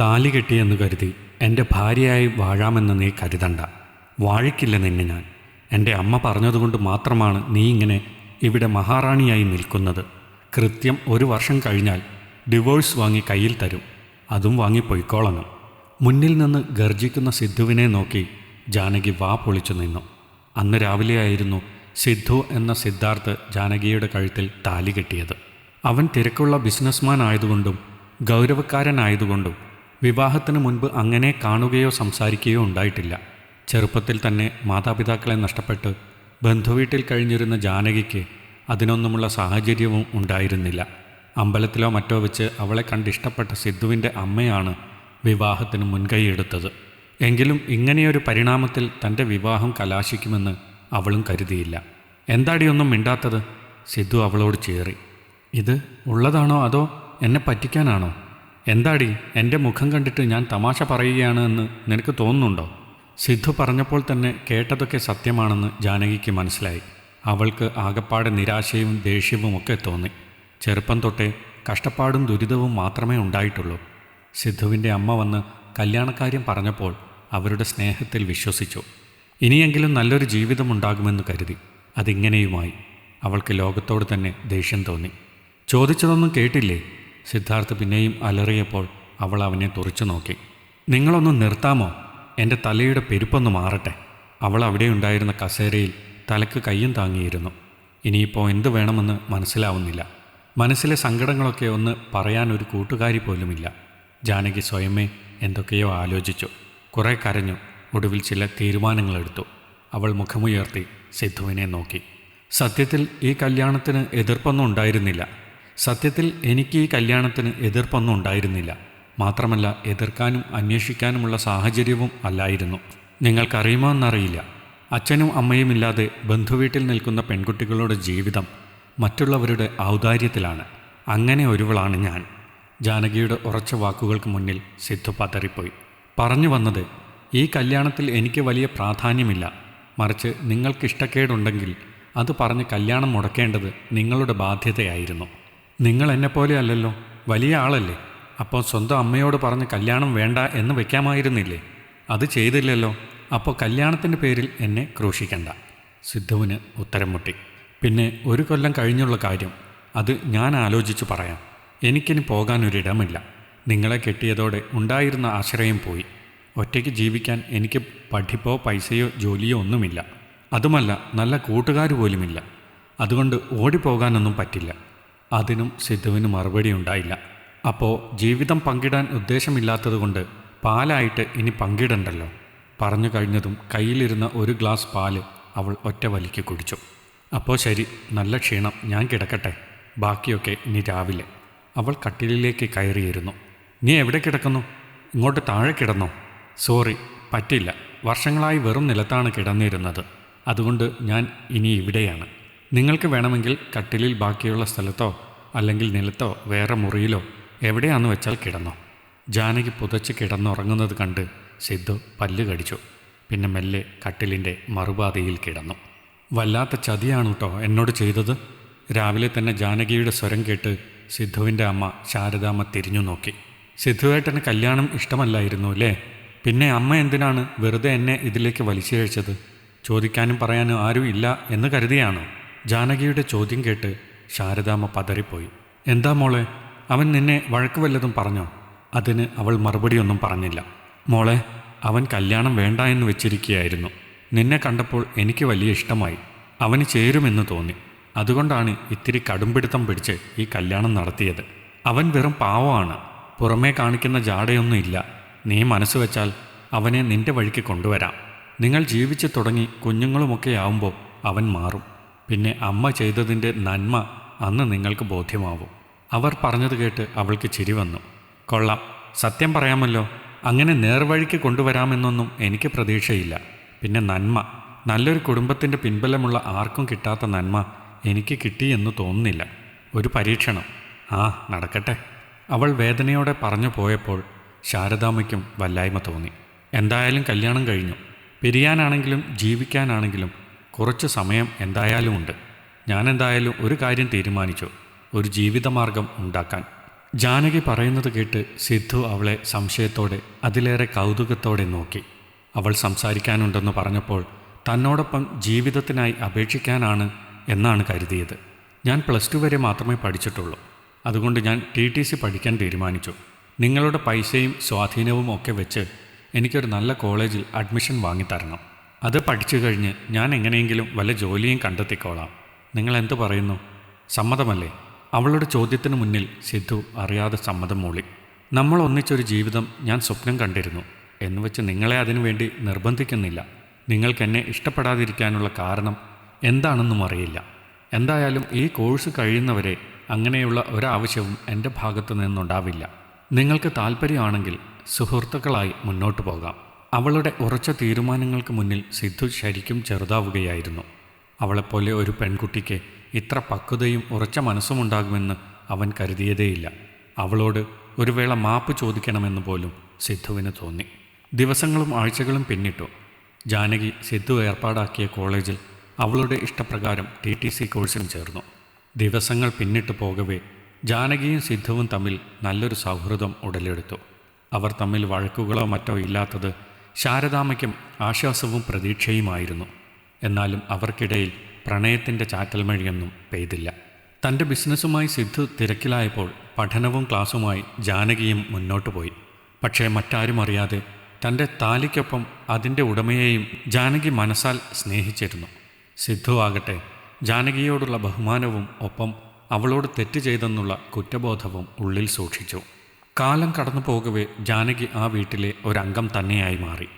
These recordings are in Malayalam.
താലി കെട്ടിയെന്ന് കരുതി എന്റെ ഭാര്യയായി വാഴാമെന്ന് നീ കരുതണ്ട. വാഴിക്കില്ല നിന്നെ ഞാൻ. എന്റെ അമ്മ പറഞ്ഞതുകൊണ്ട് മാത്രമാണ് നീ ഇങ്ങനെ ഇവിടെ മഹാറാണിയായി നിൽക്കുന്നത്. കൃത്യം ഒരു വർഷം കഴിഞ്ഞാൽ ഡിവോഴ്സ് വാങ്ങി കയ്യിൽ തരും. അതും വാങ്ങി പൊയ്ക്കോളണം. മുന്നിൽ നിന്ന് ഗർജിക്കുന്ന സിദ്ധുവിനെ നോക്കി ജാനകി വാ പൊളിച്ചു നിന്നു. അന്ന് രാവിലെയായിരുന്നു സിദ്ധു എന്ന സിദ്ധാർത്ഥ് ജാനകിയുടെ കഴുത്തിൽ താലി കെട്ടിയത്. അവൻ തിരക്കുള്ള ബിസിനസ്മാൻ ആയതുകൊണ്ടും ഗൗരവക്കാരനായതുകൊണ്ടും വിവാഹത്തിന് മുൻപ് അങ്ങനെ കാണുകയോ സംസാരിക്കുകയോ ഉണ്ടായിട്ടില്ല. ചെറുപ്പത്തിൽ തന്നെ മാതാപിതാക്കളെ നഷ്ടപ്പെട്ട് ബന്ധുവീട്ടിൽ കഴിഞ്ഞിരുന്ന ജാനകിക്ക് അതിനൊന്നുമുള്ള സാഹചര്യവും ഉണ്ടായിരുന്നില്ല. അമ്പലത്തിലോ മറ്റോ വെച്ച് അവളെ കണ്ടിഷ്ടപ്പെട്ട സിദ്ധുവിന്റെ അമ്മയാണ് വിവാഹത്തിന് മുൻകൈയെടുത്തത് എങ്കിലും ഇങ്ങനെയൊരു പരിണാമത്തിൽ തന്റെ വിവാഹം കലാശിക്കുമെന്ന് അവളും കരുതിയില്ല. എന്താടിയൊന്നും മിണ്ടാത്തത്? സിദ്ധു അവളോട് ചേറി. ഇത് ഉള്ളതാണോ അതോ എന്നെ പറ്റിക്കാനാണോ? എന്താടി എന്റെ മുഖം കണ്ടിട്ട് ഞാൻ തമാശ പറയുകയാണ് എന്ന് നിനക്ക് തോന്നുന്നുണ്ടോ? സിദ്ധു പറഞ്ഞപ്പോൾ തന്നെ കേട്ടതൊക്കെ സത്യമാണെന്ന് ജാനകിക്ക് മനസ്സിലായി. അവൾക്ക് ആകപ്പാടെ നിരാശയും ദേഷ്യവും ഒക്കെ തോന്നി. ചെറുപ്പം തൊട്ടേ കഷ്ടപ്പാടും ദുരിതവും മാത്രമേ ഉണ്ടായിട്ടുള്ളൂ. സിദ്ധുവിന്റെ അമ്മ വന്ന് കല്യാണക്കാര്യം പറഞ്ഞപ്പോൾ അവരുടെ സ്നേഹത്തിൽ വിശ്വസിച്ചു. ഇനിയെങ്കിലും നല്ലൊരു ജീവിതമുണ്ടാകുമെന്ന് കരുതി. അതിങ്ങനെയുമായി അവൾക്ക് ലോകത്തോട് തന്നെ ദേഷ്യം തോന്നി. ചോദിച്ചതൊന്നും കേട്ടില്ലേ? സിദ്ധാർത്ഥ് പിന്നെയും അലറിയപ്പോൾ അവൾ അവനെ തുറച്ചു നോക്കി. നിങ്ങളൊന്ന് നിർത്താമോ? എന്റെ തലയുടെ പെരുപ്പൊന്ന് മാറട്ടെ. അവൾ അവിടെ ഉണ്ടായിരുന്ന കസേരയിൽ തലക്ക് കയ്യും താങ്ങിയിരുന്നു. ഇനിയിപ്പോൾ എന്ത് വേണമെന്ന് മനസ്സിലാവുന്നില്ല. മനസ്സിലെ സങ്കടങ്ങളൊക്കെ ഒന്ന് പറയാൻ ഒരു കൂട്ടുകാരി പോലുമില്ല. ജാനകി സ്വയമേ എന്തൊക്കെയോ ആലോചിച്ചു. കുറേ കരഞ്ഞു. ഒടുവിൽ ചില തീരുമാനങ്ങളെടുത്തു അവൾ മുഖമുയർത്തി സിദ്ധുവിനെ നോക്കി. സത്യത്തിൽ ഈ കല്യാണത്തിന് എതിർപ്പൊന്നും ഉണ്ടായിരുന്നില്ല. സത്യത്തിൽ എനിക്ക് ഈ കല്യാണത്തിന് എതിർപ്പൊന്നും ഉണ്ടായിരുന്നില്ല. മാത്രമല്ല എതിർക്കാനും അന്വേഷിക്കാനുമുള്ള സാഹചര്യവും അല്ലായിരുന്നു. നിങ്ങൾക്കറിയുമോ എന്നറിയില്ല. അച്ഛനും അമ്മയും ഇല്ലാതെ ബന്ധുവീട്ടിൽ നിൽക്കുന്ന പെൺകുട്ടികളുടെ ജീവിതം മറ്റുള്ളവരുടെ ഔദാര്യത്തിലാണ്. അങ്ങനെ ഒരുവളാണ് ഞാൻ. ജാനകിയുടെ ഉറച്ച വാക്കുകൾക്ക് മുന്നിൽ സിദ്ധു പതറിപ്പോയി. പറഞ്ഞു വന്നത് ഈ കല്യാണത്തിൽ എനിക്ക് വലിയ പ്രാധാന്യമില്ല. മറിച്ച് നിങ്ങൾക്കിഷ്ടക്കേടുണ്ടെങ്കിൽ അത് പറഞ്ഞ് കല്യാണം മുടക്കേണ്ടത് നിങ്ങളുടെ ബാധ്യതയായിരുന്നു. നിങ്ങൾ എന്നെ പോലെ അല്ലല്ലോ വലിയ ആളല്ലേ. അപ്പോൾ സ്വന്തം അമ്മയോട് പറഞ്ഞ് കല്യാണം വേണ്ട എന്ന് വെക്കാമായിരുന്നില്ലേ? അത് ചെയ്തില്ലല്ലോ. അപ്പോൾ കല്യാണത്തിന്റെ പേരിൽ എന്നെ ക്രൂശിക്കണ്ട. സിദ്ധുവിന് ഉത്തരം മുട്ടി. പിന്നെ ഒരു കൊല്ലം കഴിഞ്ഞുള്ള കാര്യം. അത് ഞാൻ ആലോചിച്ച് പറയാം. എനിക്കിനി പോകാനൊരിടമില്ല. നിങ്ങളെ കെട്ടിയതോടെ ഉണ്ടായിരുന്ന ആശ്രയം പോയി. ഒറ്റയ്ക്ക് ജീവിക്കാൻ എനിക്ക് പഠിപ്പോ പൈസയോ ജോലിയോ ഒന്നുമില്ല. അതുമല്ല നല്ല കൂട്ടുകാർ പോലുമില്ല. അതുകൊണ്ട് ഓടിപ്പോകാനൊന്നും പറ്റില്ല. അതിനും സിദ്ധുവിന് മറുപടി ഉണ്ടായില്ല. അപ്പോൾ ജീവിതം പങ്കിടാൻ ഉദ്ദേശമില്ലാത്തതുകൊണ്ട് പാലായിട്ട് ഇനി പങ്കിടണ്ടല്ലോ. പറഞ്ഞു കഴിഞ്ഞതും കയ്യിലിരുന്ന ഒരു ഗ്ലാസ് പാൽ അവൾ ഒറ്റ വലിക്ക് കുടിച്ചു. അപ്പോൾ ശരി നല്ല ക്ഷീണം ഞാൻ കിടക്കട്ടെ. ബാക്കിയൊക്കെ ഇനി രാവിലെ. അവൾ കട്ടിലിലേക്ക് കയറിയിരുന്നു. നീ എവിടെ കിടക്കുന്നു? ഇങ്ങോട്ട് താഴെ കിടന്നോ? സോറി പറ്റില്ല. വർഷങ്ങളായി വെറും നിലത്താണ് കിടന്നിരുന്നത്. അതുകൊണ്ട് ഞാൻ ഇനി ഇവിടെയാണ്. നിങ്ങൾക്ക് വേണമെങ്കിൽ കട്ടിലിൽ ബാക്കിയുള്ള സ്ഥലത്തോ അല്ലെങ്കിൽ നിലത്തോ വേറെ മുറിയിലോ എവിടെയാണെന്ന് വെച്ചാൽ കിടന്നോ. ജാനകി പുതച്ച് കിടന്നുറങ്ങുന്നത് കണ്ട് സിദ്ധു പല്ല് കടിച്ചു. പിന്നെ മെല്ലെ കട്ടിലിന്റെ മറുപാതയിൽ കിടന്നു. വല്ലാത്ത ചതിയാണ് കേട്ടോ എന്നോട് ചെയ്തത്? രാവിലെ തന്നെ ജാനകിയുടെ സ്വരം കേട്ട് സിദ്ധുവിന്റെ അമ്മ ശാരദാമ്മ തിരിഞ്ഞു നോക്കി. സിദ്ധുവേട്ടന് കല്യാണം ഇഷ്ടമല്ലായിരുന്നു അല്ലേ? പിന്നെ അമ്മ എന്തിനാണ് വെറുതെ എന്നെ ഇതിലേക്ക് വലിച്ചു ചോദിക്കാനും പറയാനും ആരും ഇല്ല എന്ന് കരുതിയാണോ? ജാനകിയുടെ ചോദ്യം കേട്ട് ശാരദാമ്മ പതറിപ്പോയി. എന്താ മോളെ? അവൻ നിന്നെ വഴക്ക് വല്ലതും പറഞ്ഞോ? അതിന് അവൾ മറുപടിയൊന്നും പറഞ്ഞില്ല. മോളെ അവൻ കല്യാണം വേണ്ട എന്ന് വെച്ചിരിക്കുകയായിരുന്നു. നിന്നെ കണ്ടപ്പോൾ എനിക്ക് വലിയ ഇഷ്ടമായി. അവന് ചേരുമെന്ന് തോന്നി. അതുകൊണ്ടാണ് ഇത്തിരി കടുംപിടുത്തം പിടിച്ച് ഈ കല്യാണം നടത്തിയത്. അവൻ വെറും പാവമാണ്. പുറമേ കാണിക്കുന്ന ജാടയൊന്നും ഇല്ല. നീ മനസ്സ് വെച്ചാൽ അവനെ നിന്റെ വഴിക്ക് കൊണ്ടുവരാം. നിങ്ങൾ ജീവിച്ചു തുടങ്ങി കുഞ്ഞുങ്ങളുമൊക്കെ ആവുമ്പോൾ അവൻ മാറും. പിന്നെ അമ്മ ചെയ്തതിന്റെ നന്മ അന്ന് നിങ്ങൾക്ക് ബോധ്യമാവും. അവർ പറഞ്ഞത് കേട്ട് അവൾക്ക് ചിരി വന്നു. കൊള്ളാം. സത്യം പറയാമല്ലോ. അങ്ങനെ നേർവഴിക്ക് കൊണ്ടുവരാമെന്നൊന്നും എനിക്ക് പ്രതീക്ഷയില്ല. പിന്നെ നന്മ. നല്ലൊരു കുടുംബത്തിന്റെ പിൻബലമുള്ള ആർക്കും കിട്ടാത്ത നന്മ എനിക്ക് കിട്ടിയെന്ന് തോന്നുന്നില്ല. ഒരു പരീക്ഷണം. ആ നടക്കട്ടെ. അവൾ വേദനയോടെ പറഞ്ഞു പോയപ്പോൾ ശാരദാമ്മയ്ക്കും വല്ലായ്മ തോന്നി. എന്തായാലും കല്യാണം കഴിഞ്ഞു. പിരിയാനാണെങ്കിലും ജീവിക്കാനാണെങ്കിലും കുറച്ച് സമയം എന്തായാലും ഉണ്ട്. ഞാൻ എന്തായാലും ഒരു കാര്യം തീരുമാനിച്ചു. ഒരു ജീവിതമാർഗം ഉണ്ടാക്കാൻ. ജാനകി പറയുന്നത് കേട്ട് സിദ്ധു അവളെ സംശയത്തോടെ അതിലേറെ കൗതുകത്തോടെ നോക്കി. അവൾ സംസാരിക്കാനുണ്ടെന്ന് പറഞ്ഞപ്പോൾ തന്നോടൊപ്പം ജീവിതത്തിനായി അപേക്ഷിക്കാനാണ് എന്നാണ് കരുതിയത്. ഞാൻ പ്ലസ് ടു വരെ മാത്രമേ പഠിച്ചിട്ടുള്ളൂ. അതുകൊണ്ട് ഞാൻ ടി ടി സി പഠിക്കാൻ തീരുമാനിച്ചു. നിങ്ങളുടെ പൈസയും സ്വാധീനവും ഒക്കെ വെച്ച് എനിക്കൊരു നല്ല കോളേജിൽ അഡ്മിഷൻ വാങ്ങിത്തരണം. അത് പഠിച്ചു കഴിഞ്ഞ് ഞാൻ എങ്ങനെയെങ്കിലും വല്ല ജോലിയും കണ്ടെത്തിക്കോളാം. നിങ്ങൾ എന്തു പറയുന്നു? സമ്മതമല്ലേ? അവളുടെ ചോദ്യത്തിന് മുന്നിൽ സിദ്ധു അറിയാതെ സമ്മതം മൂളി. നമ്മൾ ഒന്നിച്ചൊരു ജീവിതം ഞാൻ സ്വപ്നം കണ്ടിരുന്നു. എന്ന് വെച്ച് നിങ്ങളെ അതിനുവേണ്ടി നിർബന്ധിക്കുന്നില്ല. നിങ്ങൾക്ക് എന്നെ ഇഷ്ടപ്പെടാതിരിക്കാനുള്ള കാരണം എന്താണെന്നും അറിയില്ല. എന്തായാലും ഈ കോഴ്സ് കഴിയുന്നവരെ അങ്ങനെയുള്ള ഒരാവശ്യവും എന്റെ ഭാഗത്തു നിന്നുണ്ടാവില്ല. നിങ്ങൾക്ക് താല്പര്യമാണെങ്കിൽ സുഹൃത്തുക്കളായി മുന്നോട്ട് പോകാം. അവളുടെ ഉറച്ച തീരുമാനങ്ങൾക്ക് മുന്നിൽ സിദ്ധു ശരിക്കും ചെറുതാവുകയായിരുന്നു. അവളെപ്പോലെ ഒരു പെൺകുട്ടിക്ക് ഇത്ര പക്വതയും ഉറച്ച മനസ്സുമുണ്ടാകുമെന്ന് അവൻ കരുതിയതേയില്ല. അവളോട് ഒരു വേള മാപ്പ് ചോദിക്കണമെന്ന് പോലും സിദ്ധുവിന് തോന്നി. ദിവസങ്ങളും ആഴ്ചകളും പിന്നിട്ടു. ജാനകി സിദ്ധു ഏർപ്പാടാക്കിയ കോളേജിൽ അവളുടെ ഇഷ്ടപ്രകാരം ടി ടി സി കോഴ്സിന് ചേർന്നു. ദിവസങ്ങൾ പിന്നിട്ട് പോകവേ ജാനകിയും സിദ്ധുവും തമ്മിൽ നല്ലൊരു സൗഹൃദം ഉടലെടുത്തു. അവർ തമ്മിൽ വഴക്കുകളോ മറ്റോ ഇല്ലാത്തത് ശാരദാമ്മയ്ക്കും ആശ്വാസവും പ്രതീക്ഷയുമായിരുന്നു. എന്നാലും അവർക്കിടയിൽ പ്രണയത്തിന്റെ ചാറ്റൽമഴിയൊന്നും പെയ്തില്ല. തന്റെ ബിസിനസ്സുമായി സിദ്ധു തിരക്കിലായപ്പോൾ പഠനവും ക്ലാസ്സുമായി ജാനകിയും മുന്നോട്ടു പോയി. പക്ഷേ മറ്റാരും അറിയാതെ തന്റെ താലിക്കൊപ്പം അതിന്റെ ഉടമയെയും ജാനകി മനസ്സാൽ സ്നേഹിച്ചിരുന്നു. സിദ്ധു ആകട്ടെ ജാനകിയോടുള്ള ബഹുമാനവും ഒപ്പം അവളോട് തെറ്റ് ചെയ്തെന്നുള്ള കുറ്റബോധവും ഉള്ളിൽ സൂക്ഷിച്ചു. കാലം കടന്നു പോകവേ ജാനകി ആ വീട്ടിലെ ഒരംഗം തന്നെയായി മാറി.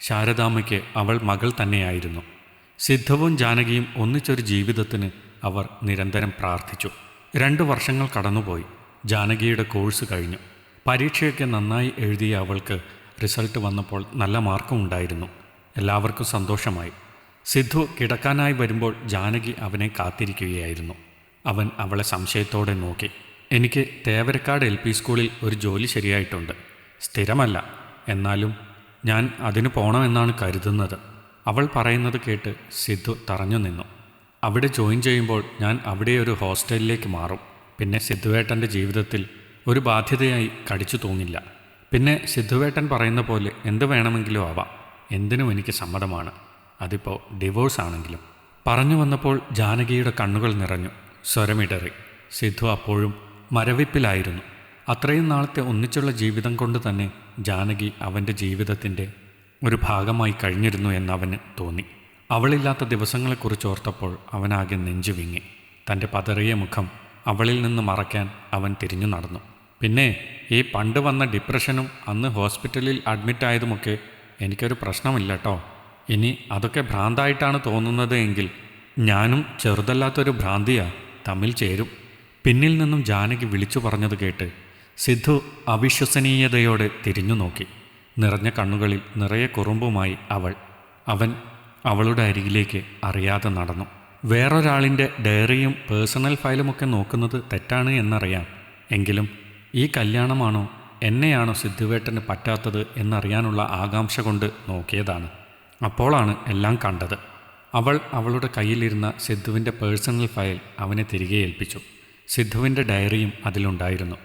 ശാരദാമ്മയ്ക്ക് അവൾ മകൾ തന്നെയായിരുന്നു. സിദ്ധവും ജാനകിയും ഒന്നിച്ചൊരു ജീവിതത്തിന് അവർ നിരന്തരം പ്രാർത്ഥിച്ചു. രണ്ടു വർഷങ്ങൾ കടന്നുപോയി. ജാനകിയുടെ കോഴ്സ് കഴിഞ്ഞു. പരീക്ഷയൊക്കെ നന്നായി എഴുതിയ അവൾക്ക് റിസൾട്ട് വന്നപ്പോൾ നല്ല മാർക്കും ഉണ്ടായിരുന്നു. എല്ലാവർക്കും സന്തോഷമായി. സിദ്ധു കിടക്കാനായി വരുമ്പോൾ ജാനകി അവനെ കാത്തിരിക്കുകയായിരുന്നു. അവൻ അവളെ സംശയത്തോടെ നോക്കി. എനിക്ക് തേവരക്കാട് എൽ പി സ്കൂളിൽ ഒരു ജോലി ശരിയായിട്ടുണ്ട്. സ്ഥിരമല്ല. എന്നാലും ഞാൻ അതിന് പോകണമെന്നാണ് കരുതുന്നത്. അവൾ പറയുന്നത് കേട്ട് സിദ്ധു തറഞ്ഞു നിന്നു. അവിടെ ജോയിൻ ചെയ്യുമ്പോൾ ഞാൻ അവിടെ ഒരു ഹോസ്റ്റലിലേക്ക് മാറും. പിന്നെ സിദ്ധുവേട്ടന്റെ ജീവിതത്തിൽ ഒരു ബാധ്യതയായി കടിച്ചു തൂങ്ങില്ല. പിന്നെ സിദ്ധുവേട്ടൻ പറയുന്ന പോലെ എന്ത് വേണമെങ്കിലും ആവാം. എന്തിനും എനിക്ക് സമ്മതമാണ്. അതിപ്പോൾ ഡിവോഴ്സ് ആണെങ്കിലും. പറഞ്ഞു വന്നപ്പോൾ ജാനകിയുടെ കണ്ണുകൾ നിറഞ്ഞു. സ്വരമിടറി. സിദ്ധു അപ്പോഴും മരവിപ്പിലായിരുന്നു. അത്രയും നാളത്തെ ഒന്നിച്ചുള്ള ജീവിതം കൊണ്ട് തന്നെ ജാനകി അവന്റെ ജീവിതത്തിന്റെ ഒരു ഭാഗമായി കഴിഞ്ഞിരുന്നു എന്നവന് തോന്നി. അവളില്ലാത്ത ദിവസങ്ങളെക്കുറിച്ച് ഓർത്തപ്പോൾ അവനാകെ നെഞ്ചു വിങ്ങി. തന്റെ പതറിയ മുഖം അവളിൽ നിന്ന് മറയ്ക്കാൻ അവൻ തിരിഞ്ഞു നടന്നു. പിന്നെ ഈ പണ്ട് വന്ന ഡിപ്രഷനും അന്ന് ഹോസ്പിറ്റലിൽ അഡ്മിറ്റായതുമൊക്കെ എനിക്കൊരു പ്രശ്നമില്ല കേട്ടോ ഇനി അതൊക്കെ ഭ്രാന്തായിട്ടാണ് തോന്നുന്നത് എങ്കിൽ ഞാനും ചെറുതല്ലാത്തൊരു ഭ്രാന്തിയാ തമ്മിൽ ചേരും. പിന്നിൽ നിന്നും ജാനകി വിളിച്ചു പറഞ്ഞത് കേട്ട് സിദ്ധു അവിശ്വസനീയതയോടെ തിരിഞ്ഞു നോക്കി. നിറഞ്ഞ കണ്ണുകളിൽ നിറയെ കുറുമ്പുമായി അവൾ അവൻ അവളുടെ അരികിലേക്ക് അറിയാതെ നടന്നു. വേറൊരാളിന്റെ ഡയറിയും പേഴ്സണൽ ഫയലുമൊക്കെ നോക്കുന്നത് തെറ്റാണ് എന്നറിയാം. എങ്കിലും ഈ കല്യാണമാണോ എന്നെയാണോ സിദ്ധുവേട്ടന് പറ്റാത്തത് എന്നറിയാനുള്ള ആകാംക്ഷ കൊണ്ട് നോക്കിയതാണ്. അപ്പോളാണ് എല്ലാം കണ്ടത്. അവൾ അവളുടെ കയ്യിലിരുന്ന സിദ്ധുവിന്റെ പേഴ്സണൽ ഫയൽ അവനെ തിരികെ ഏൽപ്പിച്ചു. സിദ്ധുവിന്റെ ഡയറിയും അതിലുണ്ടായിരുന്നു.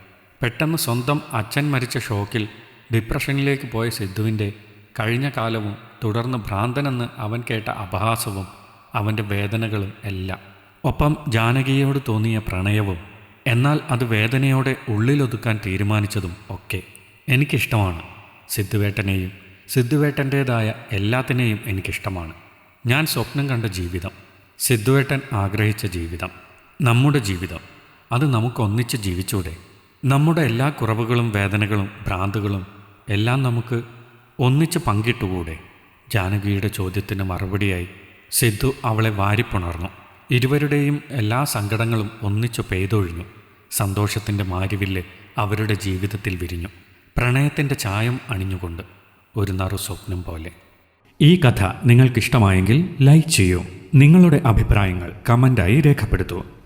പെട്ടെന്ന് സ്വന്തം അച്ഛൻ മരിച്ച ഷോക്കിൽ ഡിപ്രഷനിലേക്ക് പോയ സിദ്ധുവിന്റെ കഴിഞ്ഞ കാലവും തുടർന്ന് ഭ്രാന്തനെന്ന് അവൻ കേട്ട അപഹാസവും അവന്റെ വേദനകളും എല്ലാം. ഒപ്പം ജാനകിയോട് തോന്നിയ പ്രണയവും എന്നാൽ അത് വേദനയോടെ ഉള്ളിലൊതുക്കാൻ തീരുമാനിച്ചതും ഒക്കെ എനിക്കിഷ്ടമാണ്. സിദ്ധുവേട്ടനെയും സിദ്ധുവേട്ടന്റേതായ എല്ലാത്തിനെയും എനിക്കിഷ്ടമാണ്. ഞാൻ സ്വപ്നം കണ്ട ജീവിതം സിദ്ധുവേട്ടൻ ആഗ്രഹിച്ച ജീവിതം നമ്മുടെ ജീവിതം. അത് നമുക്കൊന്നിച്ച് ജീവിച്ചൂടെ. നമ്മുടെ എല്ലാ കുറവുകളും വേദനകളും ഭ്രാന്തുകളും എല്ലാം നമുക്ക് ഒന്നിച്ച് പങ്കിട്ടുകൂടെ. ജാനകിയുടെ ചോദ്യത്തിന് മറുപടിയായി സിദ്ധു അവളെ വാരിപ്പുണർന്നു. ഇരുവരുടെയും എല്ലാ സങ്കടങ്ങളും ഒന്നിച്ചു പെയ്തൊഴിഞ്ഞു. സന്തോഷത്തിന്റെ മാരിവില്ല് അവരുടെ ജീവിതത്തിൽ വിരിഞ്ഞു. പ്രണയത്തിന്റെ ചായം അണിഞ്ഞുകൊണ്ട് ഒരു നറു സ്വപ്നം പോലെ. ഈ കഥ നിങ്ങൾക്കിഷ്ടമായെങ്കിൽ ലൈക്ക് ചെയ്യൂ. നിങ്ങളുടെ അഭിപ്രായങ്ങൾ കമന്റായി രേഖപ്പെടുത്തൂ.